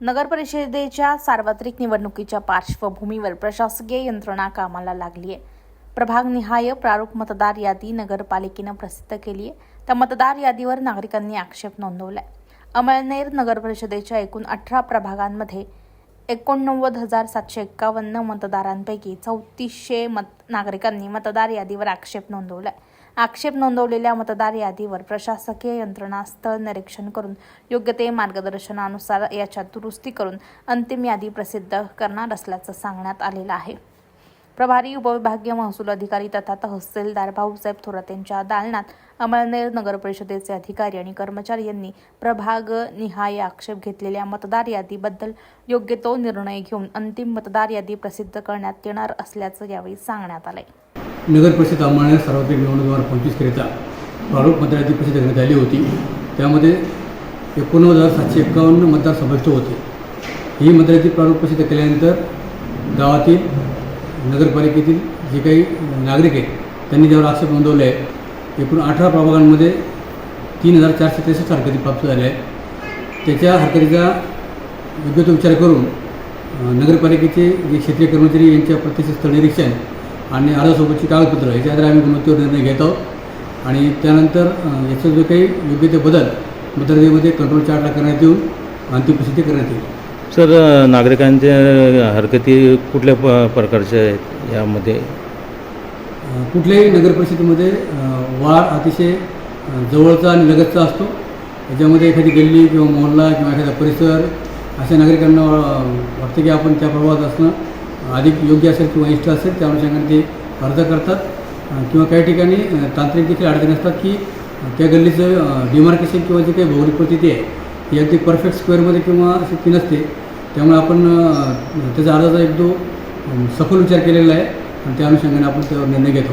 नगर परिषदेच्या सार्वत्रिक निवडणुकीच्या पार्श्वभूमीवर प्रशासकीय यंत्रणा कामाला लागली आहे प्रभागनिहाय प्रारूप मतदार यादी नगरपालिकेनं प्रसिद्ध केली आहे त्या मतदार यादीवर नागरिकांनी आक्षेप नोंदवला आहे अमळनेर नगर परिषदेच्या एकूण अठरा प्रभागांमध्ये एकोणनव्वद हजार सातशे एक्कावन्न मतदारांपैकी चौतीसशे मत नागरिकांनी मतदार यादीवर आक्षेप नोंदवला. आक्षेप नोंदवलेल्या मतदार यादीवर प्रशासकीय यंत्रणा स्थळ निरीक्षण करून योग्य ते मार्गदर्शनानुसार याच्यात दुरुस्ती करून अंतिम यादी प्रसिद्ध करणार असल्याचं सांगण्यात आलेलं आहे. प्रभारी उपविभागीय महसूल अधिकारी तथा तहसीलदार भाऊसाहेब थोरात यांच्या दालनात अमळनेर नगर परिषदेचे अधिकारी आणि कर्मचारी यांनी प्रभाग निहाय आक्षेप घेतलेल्या मतदार यादीबद्दल योग्य तो निर्णय घेऊन अंतिम मतदार यादी प्रसिद्ध करण्यात येणार असल्याचं यावेळी सांगण्यात आलंय. नगर परिषद अमळनेर सार्वत्रिक निवडणूक दोन हजार पंचवीसकरिता प्रारूप यादी प्रसिद्ध करण्यात आली होती. त्यामध्ये एकोणनव्वद हजार सातशे एक्कावन्न मतदार समाविष्ट होते. ही मतदाराची प्रारूप प्रसिद्ध केल्यानंतर गावातील नगरपालिकेतील जे काही नागरिक आहेत त्यांनी ज्यावर आक्षेप नोंदवले आहे एकूण अठरा प्रभागांमध्ये तीन हजार चारशे त्रेसष्ट हरकती प्राप्त झाल्या आहेत. त्याच्या हरकतीचा योग्य तो विचार करून नगरपालिकेचे जे क्षेत्रीय कर्मचारी यांच्या प्रत्यक्ष स्थळ निरीक्षण आणि अर्जासोबतची कागदपत्र याच्या आधारे आम्ही गुणवत्तेवर निर्णय घेत आहोत. आणि त्यानंतर याचा जो काही योग्य ते बदल मतदारमध्ये कंट्रोल चार्टला करण्यात येऊन अंतिम प्रसिद्धी करण्यात येईल. सर नागरिकांच्या हरकती कुठल्या प प्रकारच्या आहेत यामध्ये? कुठल्याही नगरपरिषदेमध्ये परिषदेमध्ये वार्ड अतिशय जवळचा आणि लगतचा असतो. याच्यामध्ये एखादी गल्ली किंवा मोहल्ला किंवा एखादा परिसर अशा नागरिकांना वाटतं की आपण त्या प्रभावात असणं अधिक योग्य असेल किंवा इष्ट असेल त्या अनुषंगाने ते अर्ज करतात. किंवा काही ठिकाणी तांत्रिक देखील अडचणी असतात की त्या गल्लीचं डिमार्केशन किंवा जे काही भौगोलिक परिस्थिती आहे ही अगदी परफेक्ट स्क्वेअरमध्ये किंवा अशी ती नसते. त्यामुळे आपण त्याचा अर्जाचा एक दो सखोल विचार केलेला आहे. आणि त्या अनुषंगाने आपण त्यावर निर्णय घेतो.